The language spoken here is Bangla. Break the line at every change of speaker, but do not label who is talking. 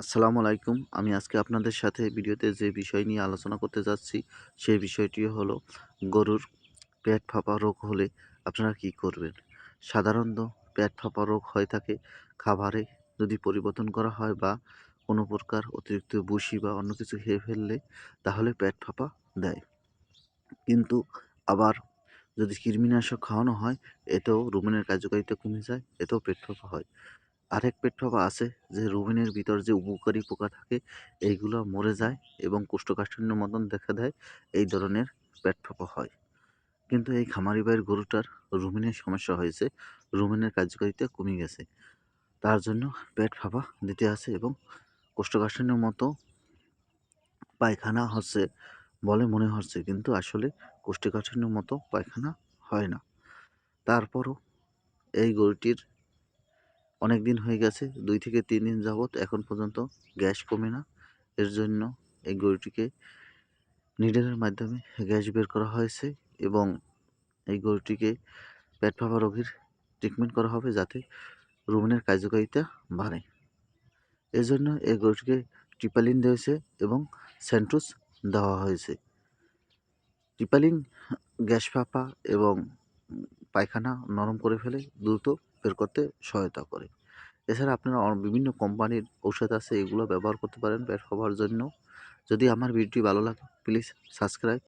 আসসালামু আলাইকুম। আমি আজকে আপনাদের সাথে ভিডিওতে যে বিষয় নিয়ে আলোচনা করতে যাচ্ছি, সেই বিষয়টি হলো গরুর পেট ফাঁপা রোগ হলে আপনারা কি করবেন? সাধারণত পেট ফাঁপা রোগ হয়ে থাকে খাবারে যদি পরিবর্তন করা হয় বা কোনো প্রকার অতিরিক্ত বুসি বা অন্য কিছু খেয়ে ফেললে তাহলে পেট ফাঁপা দেয়। কিন্তু আবার যদি কৃমিনাশক খাওয়ানো হয়, এতেও রুমেনের কার্যকারিতা কমে যায়, এতেও পেট ফাঁপা হয়। আরেক পেট ফাঁপা আছে যে রুমেনের ভিতর যে উপকারী পোকা থাকে, এইগুলো মরে যায় এবং কোষ্ঠকাঠিন্য মতন দেখা দেয়, এই ধরনের পেট ফাঁপা হয়। কিন্তু এই খামারি বাইয়ের গরুটার রুমেনের সমস্যা হয়েছে রুমিনের কার্যকারিতা কমে গেছে। তার জন্য পেট ফাঁপা দিতে আছে এবং কোষ্ঠকাঠিন্যর মতো পায়খানা হচ্ছে বলে মনে হচ্ছে, কিন্তু আসলে কোষ্ঠকাঠিন্যর মতো পায়খানা হয় না। তারপরও এই গরুটির অনেক দিন হয়ে গেছে, দুই থেকে তিন দিন যাবৎ এখন পর্যন্ত গ্যাস কমে না। এর জন্য এই গরুটিকে নিডেলের মাধ্যমে গ্যাস বের করা হয়েছে এবং এই গরুটিকে পেট ফাঁপা রোগীর ট্রিটমেন্ট করা হবে যাতে রুমেনের কার্যকারিতা বাড়ে। এজন্য এই গরুটিকে ট্রিপালিন দিয়েছে এবং সেন্ট্রুস দেওয়া হয়েছে। ট্রিপালিন গ্যাস ফাঁপা এবং পায়খানা নরম করে ফেলে দ্রুত বের করতে সহায়তা করে। এছাড়া আপনারা বিভিন্ন কোম্পানির ঔষধ আছে, এগুলো ব্যবহার করতে পারেন পেট হওয়ার জন্য। যদি আমার ভিডিওটি ভালো লাগে প্লিজ সাবস্ক্রাইব